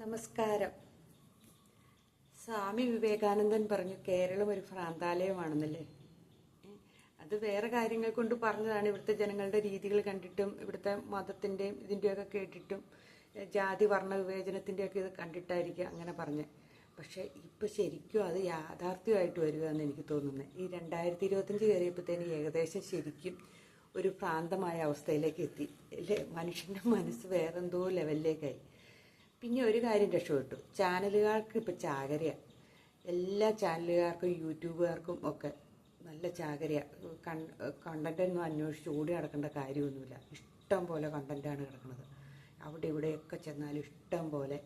നമസ്കാരം. സ്വാമി വിവേകാനന്ദൻ പറഞ്ഞു കേരളം ഒരു ഭ്രാന്താലയമാണെന്നല്ലേ? അത് വേറെ കാര്യങ്ങൾ കൊണ്ട് പറഞ്ഞതാണ്. ഇവിടുത്തെ ജനങ്ങളുടെ രീതികൾ കണ്ടിട്ടും ഇവിടുത്തെ മതത്തിന്റെയും ഇതിന്റെയൊക്കെ കേട്ടിട്ടും ജാതി വർണ വിവേചനത്തിന്റെയൊക്കെ ഇത് കണ്ടിട്ടായിരിക്കും അങ്ങനെ പറഞ്ഞ്. പക്ഷേ ഇപ്പം ശരിക്കും അത് യാഥാർത്ഥ്യമായിട്ട് വരിക എന്ന് എനിക്ക് തോന്നുന്നത് ഈ രണ്ടായിരത്തി ഇരുപത്തഞ്ച് കയറിയപ്പോഴത്തേന് ഏകദേശം ശരിക്കും ഒരു ഭ്രാന്തമായ അവസ്ഥയിലേക്ക് എത്തി. അല്ലേ? മനുഷ്യന്റെ മനസ്സ് വേറെന്തോ ലെവലിലേക്കായി പിന്നെ ഒരു കാര്യം രക്ഷപ്പെട്ടു. ചാനലുകാർക്ക് ഇപ്പം ചാകരയാണ് എല്ലാ ചാനലുകാർക്കും യൂട്യൂബുകാർക്കും ഒക്കെ നല്ല ചാകരയാണ് കണ്ടന്റ് ഒന്നും അന്വേഷിച്ച് ഓടി നടക്കേണ്ട കാര്യമൊന്നുമില്ല. ഇഷ്ടം പോലെ കണ്ടന്റാണ് കിടക്കുന്നത്. അവിടെ ഇവിടെയൊക്കെ ചെന്നാൽ ഇഷ്ടം പോലെ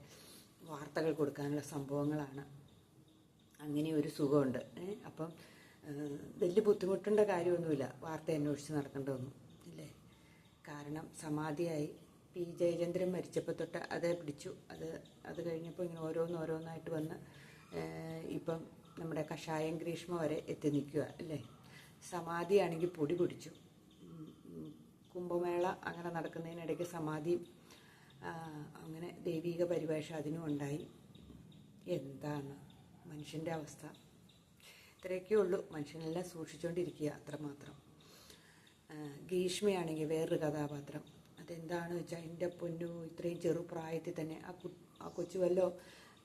വാർത്തകൾ കൊടുക്കാനുള്ള സംഭവങ്ങളാണ്. അങ്ങനെ ഒരു സുഖമുണ്ട്. അപ്പം വലിയ ബുദ്ധിമുട്ടേണ്ട കാര്യമൊന്നുമില്ല. വാർത്ത അന്വേഷിച്ച് നടക്കേണ്ടതൊന്നും. ഇല്ലേ കാരണം സമാധിയായി പി ജയചന്ദ്രൻ മരിച്ചപ്പോൾ തൊട്ട് അതേ പിടിച്ചു. അത് അത് കഴിഞ്ഞപ്പോൾ ഇങ്ങനെ ഓരോന്ന് ഓരോന്നായിട്ട് വന്ന് ഇപ്പം നമ്മുടെ കഷായം ഗ്രീഷ്മ വരെ എത്തി നിൽക്കുക അല്ലേ? സമാധിയാണെങ്കിൽ പൊടി പിടിച്ചു. കുംഭമേള അങ്ങനെ നടക്കുന്നതിനിടയ്ക്ക് സമാധി അങ്ങനെ ദൈവിക പരിഭാഷ അതിനും ഉണ്ടായി. എന്താണ് മനുഷ്യന്റെ അവസ്ഥ? ഇത്രയൊക്കെ ഉള്ളൂ. മനുഷ്യനെല്ലാം സൂക്ഷിച്ചുകൊണ്ടിരിക്കുക അത്രമാത്രം. ഗ്രീഷ്മയാണെങ്കിൽ വേറൊരു കഥാപാത്രം. അതെന്താണെന്ന് വെച്ചാൽ എന്റെ പൊന്നു ഇത്രയും ചെറുപ്രായത്തിൽ തന്നെ ആ കു ആ കൊച്ചു വല്ലോ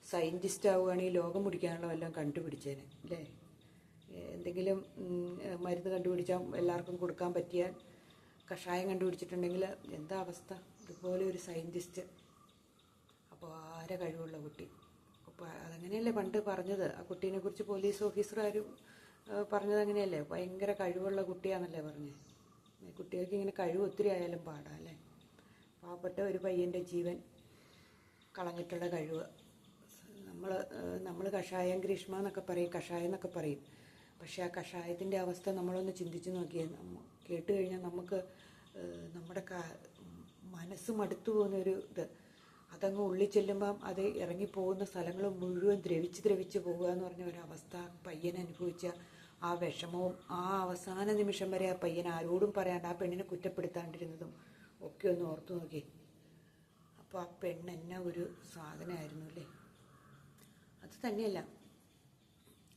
സയന്റിസ്റ്റ് ആവുകയാണെങ്കിൽ ലോകം പിടിക്കാനുള്ള വല്ലതും കണ്ടുപിടിച്ചേനെ അല്ലേ? എന്തെങ്കിലും മരുന്ന് കണ്ടുപിടിച്ചാൽ എല്ലാവർക്കും കൊടുക്കാൻ പറ്റിയ കഷായം കണ്ടുപിടിച്ചിട്ടുണ്ടെങ്കിൽ എന്താ അവസ്ഥ? ഇതുപോലെ ഒരു സയന്റിസ്റ്റ് അപ്പോൾ ആരെ കഴിവുള്ള കുട്ടി? അപ്പോൾ അതങ്ങനെയല്ലേ പണ്ട് പറഞ്ഞത്. ആ കുട്ടീനെ കുറിച്ച് പോലീസ് ഓഫീസർമാരും പറഞ്ഞത് അങ്ങനെയല്ലേ? ഭയങ്കര കഴിവുള്ള കുട്ടിയാണെന്നല്ലേ പറഞ്ഞത് കുട്ടികൾക്ക് ഇങ്ങനെ കഴിവ് ഒത്തിരി ആയാലും പാടാം അല്ലേ? പാവപ്പെട്ട ഒരു പയ്യന്റെ ജീവൻ കളഞ്ഞിട്ടുള്ള കഴിവ്. നമ്മൾ നമ്മൾ കഷായം ഗ്രീഷ്മ എന്നൊക്കെ പറയും കഷായം എന്നൊക്കെ പറയും. പക്ഷേ ആ കഷായത്തിന്റെ അവസ്ഥ നമ്മളൊന്ന് ചിന്തിച്ച് നോക്കിയാൽ കേട്ട് കഴിഞ്ഞാൽ നമുക്ക് നമ്മുടെ മനസ്സ് മടുത്തു പോകുന്നൊരു ഇത്. അതങ്ങ് ഉള്ളിൽ ചെല്ലുമ്പം അത് ഇറങ്ങിപ്പോകുന്ന സ്ഥലങ്ങൾ മുഴുവൻ ദ്രവിച്ച് ദ്രവിച്ച് പോകുക എന്ന് പറഞ്ഞ ഒരവസ്ഥ പയ്യൻ അനുഭവിച്ച ആ വിഷമവും ആ അവസാന നിമിഷം വരെ ആ പയ്യൻ ആരോടും പറയാണ്ട് ആ പെണ്ണിനെ കുറ്റപ്പെടുത്താണ്ടിരുന്നതും ഒക്കെ ഒന്ന് ഓർത്തു നോക്കി. അപ്പോൾ ആ പെണ്ണ് എന്നെ ഒരു സാധനമായിരുന്നു അല്ലേ? അത് തന്നെയല്ല.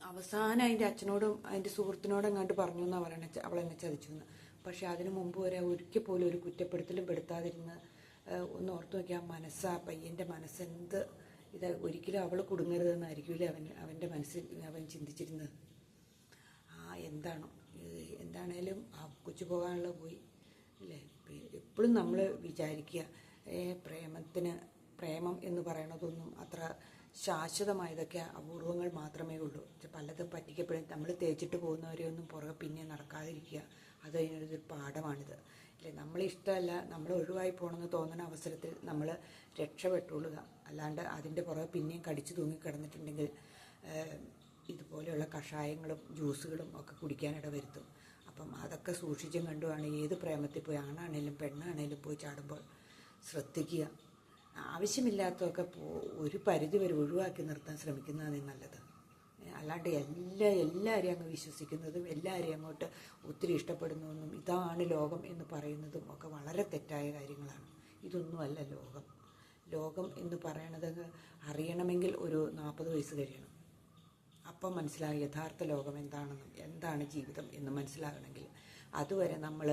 അവസാനം അതിന്റെ അച്ഛനോടും അതിന്റെ സുഹൃത്തിനോടും കണ്ട് പറഞ്ഞു എന്നാണ് പറയണ അവളെന്നെ ചതിച്ചു എന്ന്. പക്ഷെ അതിനു മുമ്പ് വരെ ഒരിക്കൽ പോലും ഒരു കുറ്റപ്പെടുത്തലും പെടുത്താതിരുന്ന് ഒന്ന് ഓർത്തു നോക്കിയാൽ ആ മനസ്സ് ആ പയ്യന്റെ മനസ്സെന്ത് ഇത് ഒരിക്കലും അവൾ കുടുങ്ങരുതെന്നായിരിക്കില്ലേ അവൻ അവന്റെ മനസ്സിൽ അവൻ ചിന്തിച്ചിരുന്നത്. ആ എന്താണോ? എന്താണേലും ആ കൊച്ചു പോകാനുള്ള പോയി അല്ലേ? എപ്പോഴും നമ്മൾ വിചാരിക്കുക പ്രേമത്തിന് പ്രേമം എന്ന് പറയണതൊന്നും അത്ര ശാശ്വതമായതൊക്കെ അപൂർവങ്ങൾ മാത്രമേ ഉള്ളൂ. പലതും പറ്റിക്കപ്പെടും. നമ്മൾ തേച്ചിട്ട് പോകുന്നവരെയൊന്നും പുറകെ പിന്നെ നടക്കാതിരിക്കുക. അത് അതിനൊരു പാഠമാണിത്. അല്ലേ? നമ്മളെ ഇഷ്ടമല്ല നമ്മൾ ഒഴിവായി പോകണമെന്ന് തോന്നുന്ന അവസരത്തിൽ നമ്മൾ രക്ഷപ്പെട്ടുകൊള്ളുക അല്ലാണ്ട് അതിന്റെ പുറകെ പിന്നെയും കടിച്ചു തൂങ്ങി കിടന്നിട്ടുണ്ടെങ്കിൽ ഇതുപോലെയുള്ള കഷായങ്ങളും ജ്യൂസുകളും ഒക്കെ കുടിക്കാനിട വരുത്തും അപ്പം അതൊക്കെ സൂക്ഷിച്ചും കണ്ടുമാണ് ഏത് പ്രേമത്തിൽ പോയി ആണാണേലും പെണ്ണാണേലും പോയി ചാടുമ്പോൾ ശ്രദ്ധിക്കുക. ആവശ്യമില്ലാത്തതൊക്കെ ഒരു പരിധി വരെ ഒഴിവാക്കി നിർത്താൻ ശ്രമിക്കുന്നതാണ് നല്ലത്. അല്ലാണ്ട് എല്ലാ എല്ലാവരെയും അങ്ങ് വിശ്വസിക്കുന്നതും എല്ലാവരെയും അങ്ങോട്ട് ഒത്തിരി ഇഷ്ടപ്പെടുന്നതെന്നും ഇതാണ് ലോകം എന്ന് പറയുന്നതും ഒക്കെ വളരെ തെറ്റായ കാര്യങ്ങളാണ്. ഇതൊന്നുമല്ല ലോകം. ലോകം എന്ന് പറയണത് അറിയണമെങ്കിൽ ഒരു നാൽപ്പത് വയസ്സ് കഴിയണം. അപ്പം മനസ്സിലാകും യഥാർത്ഥ ലോകം എന്താണെന്നും എന്താണ് ജീവിതം എന്ന് മനസ്സിലാകണമെങ്കിൽ അതുവരെ നമ്മൾ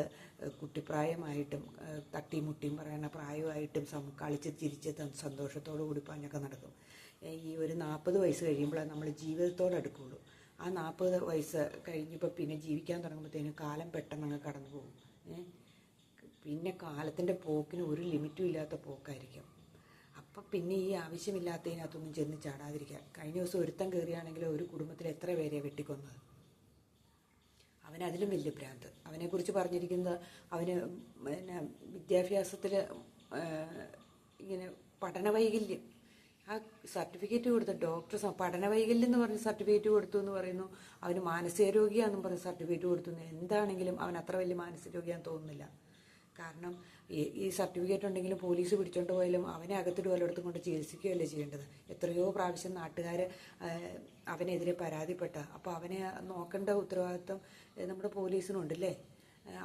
കുട്ടിപ്രായമായിട്ടും തട്ടിയും മുട്ടിയും പറയുന്ന പ്രായമായിട്ടും സം കളിച്ച് ചിരിച്ച് സന്തോഷത്തോടു കൂടി പാഞ്ഞൊക്കെ നടക്കും. ഈ ഒരു നാൽപ്പത് വയസ്സ് കഴിയുമ്പോഴാണ് നമ്മൾ ജീവിതത്തോട് അടുക്കുള്ളൂ ആ നാൽപ്പത് വയസ്സ് കഴിഞ്ഞപ്പോൾ പിന്നെ ജീവിക്കാൻ തുടങ്ങുമ്പോഴത്തേനും കാലം പെട്ടെന്ന് അങ്ങ് കടന്നു പോകും പിന്നെ കാലത്തിന്റെ പോക്കിന് ഒരു ലിമിറ്റും ഇല്ലാത്ത പോക്കായിരിക്കും. അപ്പം പിന്നെ ഈ ആവശ്യമില്ലാത്തതിനകത്തൊന്നും ചെന്ന് ചാടാതിരിക്കുക കഴിഞ്ഞ ദിവസം ഒരുത്തം കയറിയാണെങ്കിൽ ഒരു കുടുംബത്തിൽ എത്ര പേരെയാണ് വെട്ടിക്കൊന്നത്? അവൻ അതിലും വലിയ ഭ്രാന്ത്. അവനെക്കുറിച്ച് പറഞ്ഞിരിക്കുന്നത് അവന് പിന്നെ വിദ്യാഭ്യാസത്തിൽ ഇങ്ങനെ പഠന വൈകല്യം ആ സർട്ടിഫിക്കറ്റ് കൊടുത്ത ഡോക്ടർ പഠനവൈകല്യം പഠന വൈകല്യം എന്ന് പറഞ്ഞ് സർട്ടിഫിക്കറ്റ് കൊടുത്തു എന്ന് പറയുന്നു. അവന് മാനസികരോഗിയാണെന്നും പറഞ്ഞ് സർട്ടിഫിക്കറ്റ് കൊടുത്തു. എന്താണെങ്കിലും അവൻ അത്ര വലിയ മാനസിക രോഗിയാന്ന് തോന്നുന്നില്ല. കാരണം ഈ സർട്ടിഫിക്കറ്റ് ഉണ്ടെങ്കിലും പോലീസ് പിടിച്ചോണ്ട് പോയാലും അവനെ അകത്തിട്ട് വല്ലയിടത്തും കൊണ്ട് ചികിത്സിക്കുകയല്ലേ ചെയ്യേണ്ടത്? എത്രയോ പ്രാവശ്യം നാട്ടുകാർ അവനെതിരെ പരാതിപ്പെട്ട. അപ്പോൾ അവനെ നോക്കേണ്ട ഉത്തരവാദിത്വം നമ്മുടെ പോലീസിനുണ്ടല്ലേ?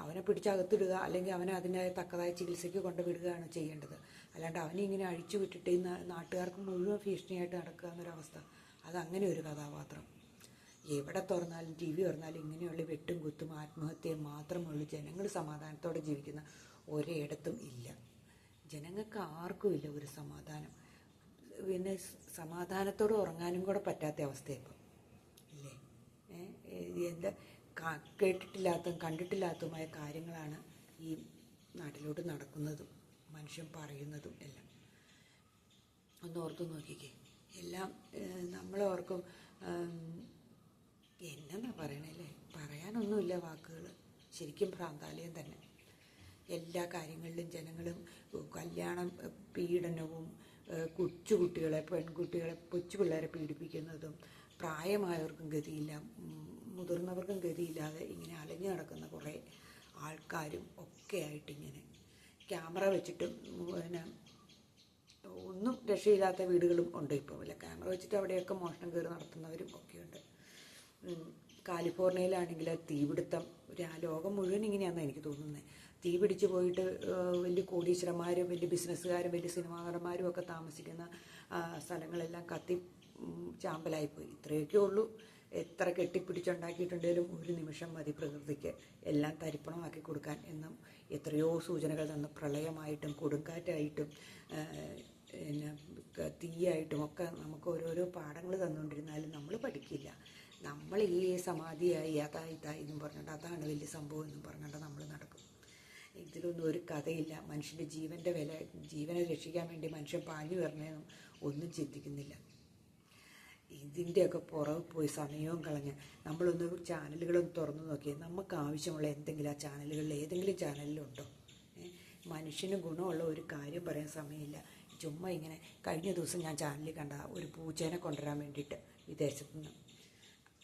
അവനെ പിടിച്ചകത്തിടുക അല്ലെങ്കിൽ അവനെ അതിന്റെ തക്കതായ ചികിത്സയ്ക്ക് കൊണ്ടുവിടുകയാണ് ചെയ്യേണ്ടത്. അല്ലാണ്ട് അവനെ ഇങ്ങനെ അഴിച്ചു വിട്ടിട്ട് ഈ നാട്ടുകാർക്ക് മുഴുവൻ ഭീഷണിയായിട്ട് നടക്കുക എന്നൊരവസ്ഥ അതങ്ങനെ ഒരു കഥാപാത്രം. എവിടെ തുറന്നാലും ടി വി തുറന്നാലും ഇങ്ങനെയുള്ള വെട്ടും കുത്തും ആത്മഹത്യയും മാത്രമേ ഉള്ളൂ ജനങ്ങൾ സമാധാനത്തോടെ ജീവിക്കുന്ന ഒരിടത്തും ഇല്ല. ജനങ്ങൾക്ക് ആർക്കും ഇല്ല ഒരു സമാധാനം. പിന്നെ സമാധാനത്തോട് ഉറങ്ങാനും കൂടെ പറ്റാത്ത അവസ്ഥയിപ്പം ഇല്ലേ? എന്താ കേട്ടിട്ടില്ലാത്തതും കണ്ടിട്ടില്ലാത്തതുമായ കാര്യങ്ങളാണ് ഈ നാട്ടിലോട്ട് നടക്കുന്നതും മനുഷ്യൻ പറയുന്നതും എല്ലാം. ഒന്ന് ഓർത്തു നോക്കിക്കേ. എല്ലാം നമ്മൾ ഓർക്കും പറയണല്ലേ പറയാനൊന്നുമില്ല വാക്കുകൾ ശരിക്കും ഭ്രാന്താലയം തന്നെ. എല്ലാ കാര്യങ്ങളിലും ജനങ്ങളും കല്യാണം പീഡനവും കൊച്ചുകുട്ടികളെ പെൺകുട്ടികളെ കൊച്ചു പിള്ളേരെ പീഡിപ്പിക്കുന്നതും പ്രായമായവർക്കും ഗതിയില്ല മുതിർന്നവർക്കും ഗതിയില്ലാതെ ഇങ്ങനെ അലഞ്ഞു നടക്കുന്ന കുറേ ആൾക്കാരും ഒക്കെ ആയിട്ടിങ്ങനെ ക്യാമറ വെച്ചിട്ടും പിന്നെ ഒന്നും രക്ഷയില്ലാത്ത വീടുകളും ഉണ്ട് ഇപ്പോൾ അല്ല ക്യാമറ വെച്ചിട്ട് അവിടെയൊക്കെ മോഷണം കയറി നടത്തുന്നവരും ഒക്കെയുണ്ട്. കാലിഫോർണിയയിലാണെങ്കിൽ തീപിടുത്തം ലോകം മുഴുവൻ ഇങ്ങനെയാണെന്ന് എനിക്ക് തോന്നുന്നത് തീ പിടിച്ചു പോയിട്ട് വലിയ കോടീശ്വരന്മാരും വലിയ ബിസിനസ്സുകാരും വലിയ സിനിമാകാരന്മാരും ഒക്കെ താമസിക്കുന്ന സ്ഥലങ്ങളെല്ലാം കത്തി ചാമ്പലായിപ്പോയി. ഇത്രയൊക്കെ ഉള്ളൂ. എത്ര കെട്ടിപ്പിടിച്ചുണ്ടാക്കിയിട്ടുണ്ടെങ്കിലും ഒരു നിമിഷം മതി പ്രകൃതിക്ക്. എല്ലാം തരിപ്പണമാക്കി കൊടുക്കാൻ എന്നും എത്രയോ സൂചനകൾ തന്നു. പ്രളയമായിട്ടും കൊടുങ്കാറ്റായിട്ടും പിന്നെ തീയായിട്ടും ഒക്കെ നമുക്ക് ഓരോരോ പാഠങ്ങൾ തന്നുകൊണ്ടിരുന്നാലും നമ്മൾ പഠിക്കില്ല. നമ്മൾ ഈ സമാധിയായി അതായി ഇതായി എന്നും പറഞ്ഞുകൊണ്ട് അതാണ് വലിയ സംഭവം എന്നും പറഞ്ഞുകൊണ്ട് നമ്മൾ നടക്കും. ഇതിലൊന്നും ഒരു കഥയില്ല. മനുഷ്യന്റെ ജീവന്റെ വില ജീവനെ രക്ഷിക്കാൻ വേണ്ടി മനുഷ്യൻ പാഞ്ഞു വരണമെന്നും ഒന്നും ചിന്തിക്കുന്നില്ല. ഇതിന്റെയൊക്കെ പുറകെ പോയി സമയവും കളഞ്ഞ് നമ്മളൊന്ന് ചാനലുകളൊന്ന് തുറന്നു നോക്കിയാൽ നമുക്ക് ആവശ്യമുള്ള എന്തെങ്കിലും ആ ചാനലുകളിൽ ഏതെങ്കിലും ചാനലിലുണ്ടോ? മനുഷ്യന് ഗുണമുള്ള ഒരു കാര്യം പറയാൻ സമയമില്ല. ചുമ്മാ ഇങ്ങനെ കഴിഞ്ഞ ദിവസം ഞാൻ ചാനലിൽ കണ്ട ഒരു പൂച്ചേനെ കൊണ്ടുവരാൻ വേണ്ടിയിട്ട് വിദേശത്തു നിന്ന്.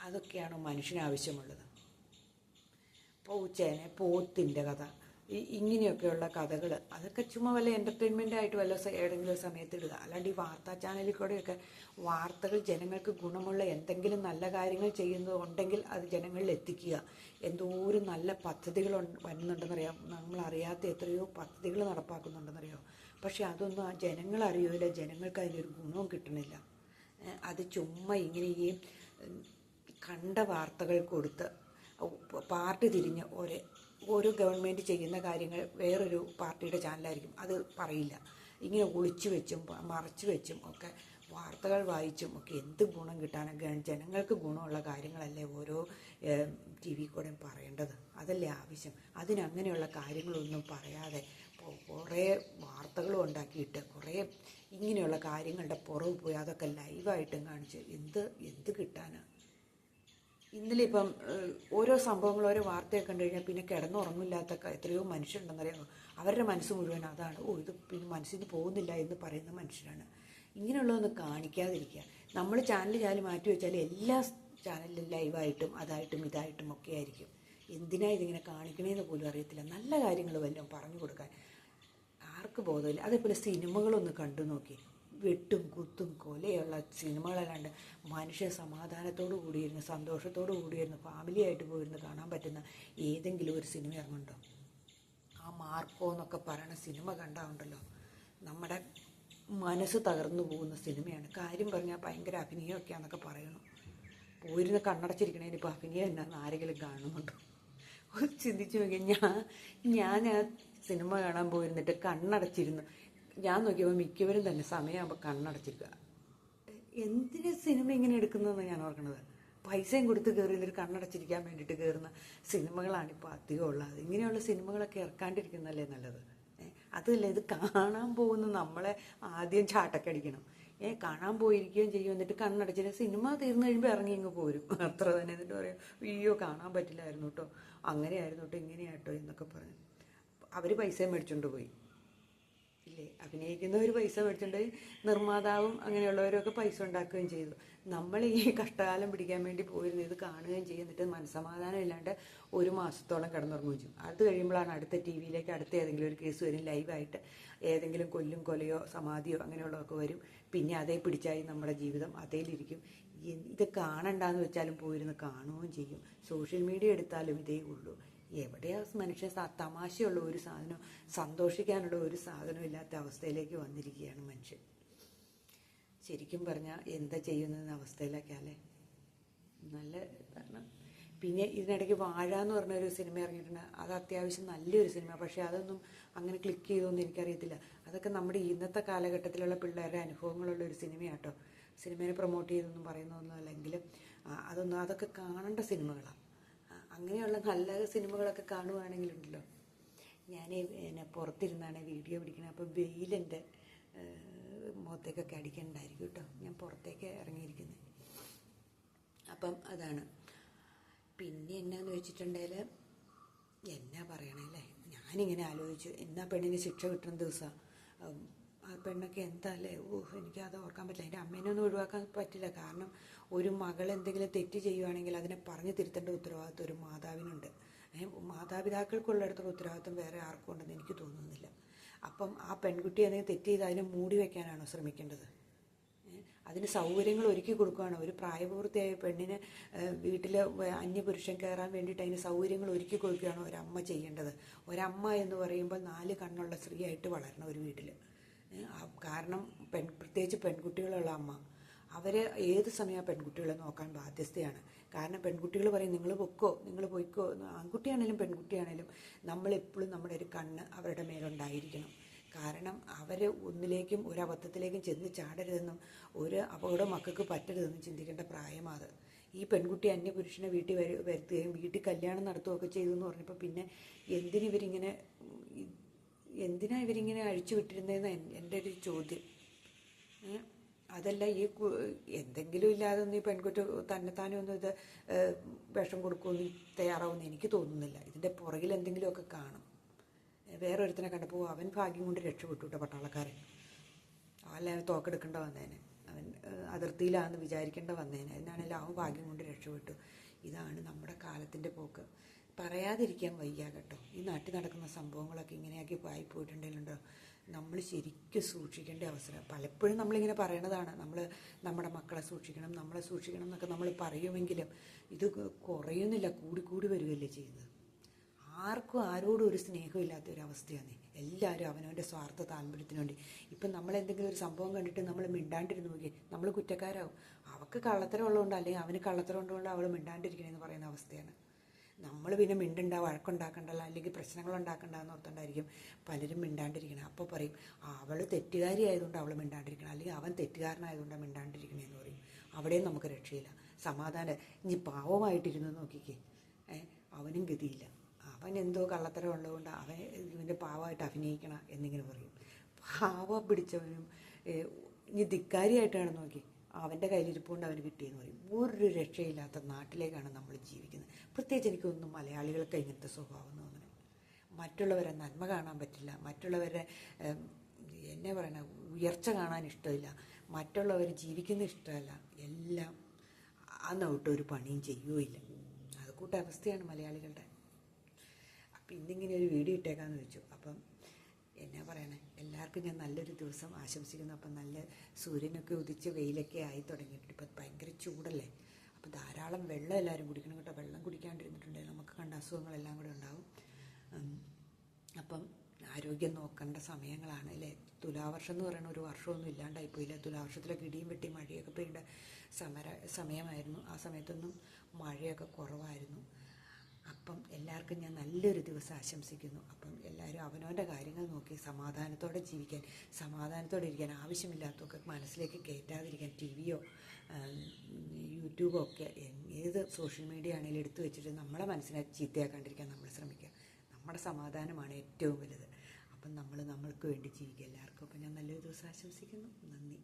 അതൊക്കെയാണോ മനുഷ്യന് ആവശ്യമുള്ളത്? പൂച്ചേനെ പോത്തിന്റെ കഥ. ഈ ഇങ്ങനെയൊക്കെയുള്ള കഥകൾ അതൊക്കെ ചുമ്മാ വല്ല എന്റർടൈൻമെന്റ് ആയിട്ട് വല്ല ഏതെങ്കിലും സമയത്ത് ഇടുക. അല്ലാണ്ട് ഈ വാർത്താ ചാനലിൽ കൂടെയൊക്കെ വാർത്തകൾ ജനങ്ങൾക്ക് ഗുണമുള്ള എന്തെങ്കിലും നല്ല കാര്യങ്ങൾ ചെയ്യുന്നത് ഉണ്ടെങ്കിൽ അത് ജനങ്ങളിൽ എത്തിക്കുക. എന്തോരം നല്ല പദ്ധതികൾ നമ്മൾ അറിയാത്ത എത്രയോ പദ്ധതികൾ നടപ്പാക്കുന്നുണ്ടെന്ന് നടപ്പാക്കുന്നുണ്ടെന്നറിയാം? പക്ഷെ അതൊന്നും ആ ജനങ്ങൾ അറിയില്ല ജനങ്ങൾക്ക് അതിനൊരു ഗുണവും കിട്ടണില്ല. അത് ചുമ്മാ ഇങ്ങനെ ഈ കണ്ട വാർത്തകൾ കൊടുത്ത് പാർട്ടി തിരിഞ്ഞ് ഒരേ ഓരോ ഗവൺമെന്റ് ചെയ്യുന്ന കാര്യങ്ങൾ വേറൊരു പാർട്ടിയുടെ ചാനലായിരിക്കും. അത് പറയില്ല. ഇങ്ങനെ ഒളിച്ചു വെച്ചും മറച്ചു വെച്ചും ഒക്കെ വാർത്തകൾ വായിച്ചും ഒക്കെ എന്ത് ഗുണം കിട്ടാനും? ജനങ്ങൾക്ക് ഗുണമുള്ള കാര്യങ്ങളല്ലേ ഓരോ ടി വി കൂടെയും പറയേണ്ടത്? അതല്ലേ ആവശ്യം. അതിനങ്ങനെയുള്ള കാര്യങ്ങളൊന്നും പറയാതെ കുറേ വാർത്തകളും ഉണ്ടാക്കിയിട്ട് കുറേ ഇങ്ങനെയുള്ള കാര്യങ്ങളുടെ പുറവ് പോയി അതൊക്കെ ലൈവായിട്ടും കാണിച്ച് എന്ത് എന്ത് കിട്ടാനാണ് ഇന്നലെ ഇപ്പം ഓരോ സംഭവങ്ങൾ ഓരോ വാർത്തയൊക്കെ കണ്ടു കഴിഞ്ഞാൽ പിന്നെ കിടന്നുറങ്ങില്ലാത്ത എത്രയോ മനുഷ്യരുണ്ടെന്നറിയാമോ അവരുടെ മനസ്സ് മുഴുവൻ അതാണ് ഓ ഇത് പിന്നെ മനസ്സിൽ നിന്ന് പോകുന്നില്ല എന്ന് പറയുന്ന മനുഷ്യരാണ്. ഇങ്ങനെയുള്ളതൊന്ന് കാണിക്കാതിരിക്കുക. നമ്മൾ ചാനൽ ചാനൽ മാറ്റി വെച്ചാൽ എല്ലാ ചാനലിലും ലൈവായിട്ടും അതായിട്ടും ഇതായിട്ടും ഒക്കെ ആയിരിക്കും. എന്തിനാ ഇതിങ്ങനെ കാണിക്കണേന്ന് പോലും അറിയത്തില്ല. നല്ല കാര്യങ്ങൾ വല്ലതും പറഞ്ഞു കൊടുക്കാൻ ആർക്ക് ബോധമില്ല. അതേപോലെ സിനിമകളൊന്ന് കണ്ടു നോക്കി. വെട്ടും കുത്തും കൊലയുള്ള സിനിമകളല്ലാണ്ട് മനുഷ്യ സമാധാനത്തോടു കൂടിയിരുന്ന് സന്തോഷത്തോടു കൂടിയിരുന്ന് ഫാമിലിയായിട്ട് പോയിരുന്ന് കാണാൻ പറ്റുന്ന ഏതെങ്കിലും ഒരു സിനിമ ഇറങ്ങുന്നുണ്ടോ? ആ മാർക്കോ എന്നൊക്കെ പറയണ സിനിമ കണ്ടാവുണ്ടല്ലോ. നമ്മുടെ മനസ്സ് തകർന്നു പോകുന്ന സിനിമയാണ്. കാര്യം പറഞ്ഞാൽ ഭയങ്കര അഭിനയമൊക്കെയാന്നൊക്കെ പറയുന്നു പോയിരുന്ന് കണ്ണടച്ചിരിക്കണേന് ഇപ്പോൾ അഭിനയം എന്നാന്ന് ആരെങ്കിലും കാണുന്നുണ്ടോ? ചിന്തിച്ചു നോക്കിയാൽ ഞാൻ ഞാൻ സിനിമ കാണാൻ പോയിരുന്നിട്ട് കണ്ണടച്ചിരുന്നു. ഞാൻ നോക്കിയപ്പോൾ മിക്കവരും തന്നെ സമയമാകുമ്പോൾ കണ്ണടച്ചിരിക്കുക എന്തിന് സിനിമ ഇങ്ങനെ എടുക്കുന്നതെന്ന് ഞാൻ ഓർക്കുന്നത് പൈസയും കൊടുത്ത് കയറി കണ്ണടച്ചിരിക്കാൻ വേണ്ടിയിട്ട് കയറുന്ന സിനിമകളാണ് ഇപ്പോൾ അധികം ഉള്ളത്. ഇങ്ങനെയുള്ള സിനിമകളൊക്കെ ഇറക്കാണ്ടിരിക്കുന്നതല്ലേ നല്ലത്? അതല്ല ഇത് കാണാൻ പോകുന്ന നമ്മളെ ആദ്യം ചാട്ടക്കടിക്കണം ഏ കാണാൻ പോയിരിക്കുകയും ചെയ്യും എന്നിട്ട് കണ്ണടച്ചിട്ട് സിനിമ തീർന്നു കഴിയുമ്പോൾ ഇറങ്ങി ഇങ്ങ് പോരും. അത്ര തന്നെ എന്നിട്ട് പറയും അയ്യോ കാണാൻ പറ്റില്ലായിരുന്നു കേട്ടോ അങ്ങനെയായിരുന്നു കേട്ടോ ഇങ്ങനെയാട്ടോ എന്നൊക്കെ പറഞ്ഞു. അവർ പൈസയും മേടിച്ചുകൊണ്ട് പോയി. ഇല്ലേ? അഭിനയിക്കുന്നവർ പൈസ മേടിച്ചിട്ടുണ്ട് നിർമ്മാതാവും അങ്ങനെയുള്ളവരൊക്കെ പൈസ ഉണ്ടാക്കുകയും ചെയ്തു. നമ്മൾ ഈ കഷ്ടകാലം പിടിക്കാൻ വേണ്ടി പോയിരുന്നു ഇത് കാണുകയും ചെയ്യും. എന്നിട്ട് മനസ്സമാധാനം ഇല്ലാണ്ട് ഒരു മാസത്തോളം കിടന്നുറങ്ങുകയും ചെയ്യും. അത് കഴിയുമ്പോഴാണ് അടുത്ത ടി വിയിലേക്ക് അടുത്ത ഏതെങ്കിലും ഒരു കേസ് വരും. ലൈവായിട്ട് ഏതെങ്കിലും കൊല്ലും കൊലയോ സമാധിയോ അങ്ങനെയുള്ളതൊക്കെ വരും. പിന്നെ അതേ പിടിച്ചായി നമ്മുടെ ജീവിതം അതേലിരിക്കും. ഇത് കാണണ്ടെന്ന് വെച്ചാലും പോയിരുന്ന് കാണുകയും ചെയ്യും. സോഷ്യൽ മീഡിയ എടുത്താലും ഇതേ ഉള്ളൂ. എവിടെയാ മനുഷ്യൻ തമാശയുള്ള ഒരു സാധനം സന്തോഷിക്കാനുള്ള ഒരു സാധനം ഇല്ലാത്ത അവസ്ഥയിലേക്ക് വന്നിരിക്കുകയാണ് മനുഷ്യൻ. ശരിക്കും പറഞ്ഞാൽ എന്താ ചെയ്യുന്നതെന്ന അവസ്ഥയിലൊക്കെ അല്ലേ? നല്ല കാരണം. പിന്നെ ഇതിനിടയ്ക്ക് വാഴ എന്ന് പറഞ്ഞൊരു സിനിമ ഇറങ്ങിയിട്ടുണ്ട്. അത് അത്യാവശ്യം നല്ലൊരു സിനിമ പക്ഷേ അതൊന്നും അങ്ങനെ ക്ലിക്ക് ചെയ്തൊന്നും എനിക്കറിയത്തില്ല. അതൊക്കെ നമ്മുടെ ഇന്നത്തെ കാലഘട്ടത്തിലുള്ള പിള്ളേരുടെ അനുഭവങ്ങളുള്ള ഒരു സിനിമയാട്ടോ. സിനിമയെ പ്രൊമോട്ട് ചെയ്തൊന്നും പറയുന്നതൊന്നും അല്ലെങ്കിലും അതൊന്നും അതൊക്കെ കാണേണ്ട സിനിമകളാണ് അങ്ങനെയുള്ള നല്ല സിനിമകളൊക്കെ കാണുവാണെങ്കിലുണ്ടല്ലോ. ഞാൻ എന്നെ പുറത്തിരുന്നാണ് വീഡിയോ പിടിക്കുന്നത് അപ്പോൾ വെയിലെന്റെ മുഖത്തേക്കൊക്കെ അടിക്കണ്ടായിരിക്കും കേട്ടോ. ഞാൻ പുറത്തേക്ക് ഇറങ്ങിയിരിക്കുന്നത് അപ്പം അതാണ്. പിന്നെ എന്നാന്ന് വെച്ചിട്ടുണ്ടെങ്കിൽ എന്നാ പറയണേ അല്ലേ? ഞാനിങ്ങനെ ആലോചിച്ചു. എന്നാ പെണ്ണിന് ശിക്ഷ കിട്ടുന്ന ദിവസം? ആ പെണ്ണൊക്കെ എന്താ അല്ലേ ഓഹ് എനിക്ക് ഓർക്കാൻ പറ്റില്ല. എന്റെ അമ്മേനെ ഒന്നും ഒഴിവാക്കാൻ പറ്റില്ല. കാരണം ഒരു മകൾ എന്തെങ്കിലും തെറ്റ് ചെയ്യുവാണെങ്കിൽ അതിനെ പറഞ്ഞു തിരുത്തേണ്ട ഉത്തരവാദിത്വം ഒരു മാതാവിനുണ്ട്. ഏ, മാതാപിതാക്കൾക്കുള്ളിടത്തുള്ള ഉത്തരവാദിത്വം വേറെ ആർക്കും ഉണ്ടെന്ന് എനിക്ക് തോന്നുന്നില്ല. അപ്പം ആ പെൺകുട്ടി എന്തെങ്കിലും തെറ്റ് ചെയ്ത് അതിനെ മൂടി വയ്ക്കാനാണോ ശ്രമിക്കേണ്ടത്? അതിന് സൗകര്യങ്ങൾ ഒരുക്കി കൊടുക്കുകയാണ് ഒരു പ്രായപൂർത്തിയായ പെണ്ണിന് വീട്ടിൽ അന്യപുരുഷൻ കയറാൻ വേണ്ടിയിട്ട് അതിന് സൗകര്യങ്ങൾ ഒരുക്കി കൊടുക്കുകയാണ് ഒരമ്മ ചെയ്യേണ്ടത്? ഒരമ്മ എന്ന് പറയുമ്പോൾ നാല് കണ്ണുള്ള സ്ത്രീയായിട്ട് വളരണം ഒരു വീട്ടിൽ കാരണം പെൺ പ്രത്യേകിച്ച് പെൺകുട്ടികളുള്ള അമ്മ അവരെ ഏത് സമയം പെൺകുട്ടികളെ നോക്കാൻ ബാധ്യസ്ഥയാണ്. കാരണം പെൺകുട്ടികൾ പറയും നിങ്ങൾ പൊക്കോ നിങ്ങൾ പൊയ്ക്കോ. ആൺകുട്ടിയാണേലും പെൺകുട്ടിയാണേലും നമ്മളെപ്പോഴും നമ്മുടെ ഒരു കണ്ണ് അവരുടെ മേലുണ്ടായിരിക്കണം. കാരണം അവർ ഒന്നിലേക്കും ഒരു അബദ്ധത്തിലേക്കും ചെന്ന് ചാടരുതെന്നും ഒരു അപകടം മക്കൾക്ക് പറ്റരുതെന്നും ചിന്തിക്കേണ്ട പ്രായമാണ് ഈ പെൺകുട്ടി അന്യപുരുഷനെ വീട്ടിൽ വരു വരുത്തുകയും വീട്ടിൽ കല്യാണം നടത്തുകയൊക്കെ ചെയ്തു എന്ന് പറഞ്ഞപ്പോൾ പിന്നെ എന്തിനിവരിങ്ങനെ എന്തിനാ ഇവരിങ്ങനെ അഴിച്ചു വിട്ടിരുന്നതെന്ന് എന്റെ ഒരു ചോദ്യം. അതല്ല ഈ എന്തെങ്കിലും ഇല്ലാതെ ഒന്നും ഈ പെൺകുട്ടി തന്നെത്താനും ഒന്നും ഇത് വിഷം കൊടുക്കുമെന്ന് തയ്യാറാവുമെന്ന് എനിക്ക് തോന്നുന്നില്ല. ഇതിന്റെ പുറകിൽ എന്തെങ്കിലുമൊക്കെ കാണും. വേറെ ഒരുത്തനെ കണ്ടപ്പോൾ അവൻ ഭാഗ്യം കൊണ്ട് രക്ഷപ്പെട്ടു കേട്ടോ പട്ടാളക്കാരൻ. അല്ല തോക്കെടുക്കേണ്ട വന്നേനെ. അതിർത്തിയിലാണെന്ന് വിചാരിക്കേണ്ട വന്നേനെ. അതിനാണ് അവൻ ഭാഗ്യം കൊണ്ട് രക്ഷപ്പെട്ടു. ഇതാണ് നമ്മുടെ കാലത്തിന്റെ പോക്ക്. പറയാതിരിക്കാൻ വയ്യ കേട്ടോ. ഈ നാട്ടിൽ നടക്കുന്ന സംഭവങ്ങളൊക്കെ ഇങ്ങനെയാക്കി ആയി പോയിട്ടുണ്ടെങ്കിലുണ്ടോ? നമ്മൾ ശരിക്കും സൂക്ഷിക്കേണ്ട അവസരം. പലപ്പോഴും നമ്മളിങ്ങനെ പറയണതാണ്. നമ്മൾ നമ്മുടെ മക്കളെ സൂക്ഷിക്കണം നമ്മളെ സൂക്ഷിക്കണം എന്നൊക്കെ നമ്മൾ പറയുമെങ്കിലും ഇത് കുറയുന്നില്ല. കൂടി കൂടി വരികയല്ലേ ചെയ്യുന്നത്. ആർക്കും ആരോടും ഒരു സ്നേഹമില്ലാത്ത ഒരു അവസ്ഥയാണ് എല്ലാവരും അവനവന്റെ സ്വാർത്ഥ താല്പര്യത്തിന് വേണ്ടി ഇപ്പം നമ്മൾ എന്തെങ്കിലും ഒരു സംഭവം കണ്ടിട്ട് നമ്മൾ മിണ്ടാണ്ടിരുന്ന് നോക്കി നമ്മൾ കുറ്റക്കാരാവും. അവൾക്ക് കള്ളത്തരം ഉള്ളതുകൊണ്ട് അല്ലെങ്കിൽ അവന് കള്ളത്തരം ഉള്ളതുകൊണ്ട് അവൾ മിണ്ടാണ്ടിരിക്കണമെന്ന് പറയുന്ന അവസ്ഥയാണ്. നമ്മൾ പിന്നെ മിണ്ടുണ്ട വഴക്കുണ്ടാക്കണ്ടല്ല അല്ലെങ്കിൽ പ്രശ്നങ്ങൾ ഉണ്ടാക്കണ്ട എന്ന് ഓർത്തുകൊണ്ടായിരിക്കും പലരും മിണ്ടാണ്ടിരിക്കണം. അപ്പോൾ പറയും അവൾ തെറ്റുകാരി ആയതുകൊണ്ട് അവൾ മിണ്ടാണ്ടിരിക്കണം. അല്ലെങ്കിൽ അവൻ തെറ്റുകാരനായതുകൊണ്ടാണ് മിണ്ടാണ്ടിരിക്കണേന്ന് പറയും. അവിടെയും നമുക്ക് രക്ഷയില്ല. സമാധാനം. ഇനി പാവമായിട്ടിരുന്ന് നോക്കിക്കേ. അവനും ഗതിയില്ല. അവൻ എന്തോ കള്ളത്തരം ഉള്ളതുകൊണ്ട് അവൻ ഇവന്റെ പാവമായിട്ട് അഭിനയിക്കണം എന്നിങ്ങനെ പറയും. പാവം പിടിച്ചവനും ഇനി ധിക്കാരിയായിട്ടാണ് നോക്കി. അവന്റെ കയ്യിലിരിപ്പുകൊണ്ട് അവന് കിട്ടിയെന്ന് പറയും. ഒരു രക്ഷയില്ലാത്ത നാട്ടിലേക്കാണ് നമ്മൾ ജീവിക്കുന്നത്. പ്രത്യേകിച്ച് എനിക്കൊന്നും മലയാളികൾക്ക് ഇങ്ങനത്തെ സ്വഭാവം തോന്നുന്നു മറ്റുള്ളവരെ നന്മ കാണാൻ പറ്റില്ല. മറ്റുള്ളവരെ എന്നെ പറയണ ഉയർച്ച കാണാൻ ഇഷ്ടമില്ല. മറ്റുള്ളവർ ജീവിക്കുന്ന ഇഷ്ടമല്ല. എല്ലാം അന്നോട്ട് ഒരു പണിയും ചെയ്യുകയില്ല. അത് കൂട്ട അവസ്ഥയാണ് മലയാളികളുടെ അപ്പം ഇങ്ങനെ ഒരു വീഡിയോ ഇട്ടേക്കാന്ന് വെച്ചു. അപ്പം എന്നാ പറയണേ? എല്ലാവർക്കും ഞാൻ നല്ലൊരു ദിവസം ആശംസിക്കുന്നു. അപ്പം നല്ല സൂര്യനൊക്കെ ഉദിച്ച് വെയിലൊക്കെ ആയി തുടങ്ങിയിട്ടുണ്ട്. ഇപ്പം ഭയങ്കര ചൂടല്ലേ? അപ്പം ധാരാളം വെള്ളം എല്ലാവരും കുടിക്കണം കേട്ടോ. വെള്ളം കുടിക്കാണ്ടിരുന്നിട്ടുണ്ടെങ്കിൽ നമുക്ക് കണ്ട അസുഖങ്ങളെല്ലാം കൂടെ ഉണ്ടാവും. അപ്പം ആരോഗ്യം നോക്കേണ്ട സമയങ്ങളാണ് അല്ലേ? തുലാവർഷം എന്ന് പറയുന്ന ഒരു വർഷമൊന്നും ഇല്ലാണ്ടായിപ്പോയില്ല തുലാവർഷത്തിലൊക്കെ ഇടിയും വെട്ടി മഴയൊക്കെ പെയ്യേണ്ട സമര സമയമായിരുന്നു. ആ സമയത്തൊന്നും മഴയൊക്കെ കുറവായിരുന്നു. അപ്പം എല്ലാവർക്കും ഞാൻ നല്ലൊരു ദിവസം ആശംസിക്കുന്നു. അപ്പം എല്ലാവരും അവനവന്റെ കാര്യങ്ങൾ നോക്കി സമാധാനത്തോടെ ജീവിക്കാൻ സമാധാനത്തോടെ ഇരിക്കാൻ ആവശ്യമില്ലാത്തതൊക്കെ മനസ്സിലേക്ക് കയറ്റാതിരിക്കാൻ ടി വിയോ യൂട്യൂബോ ഒക്കെ ഏത് സോഷ്യൽ മീഡിയ ആണെങ്കിലും എടുത്തു വെച്ചിട്ട് നമ്മളെ മനസ്സിനെ ചീത്തയാക്കാണ്ടിരിക്കാൻ നമ്മൾ ശ്രമിക്കുക. നമ്മുടെ സമാധാനമാണ് ഏറ്റവും വലുത്. അപ്പം നമ്മൾ നമ്മൾക്ക് വേണ്ടി ജീവിക്കുക എല്ലാവർക്കും. അപ്പം ഞാൻ നല്ലൊരു ദിവസം ആശംസിക്കുന്നു. നന്ദി.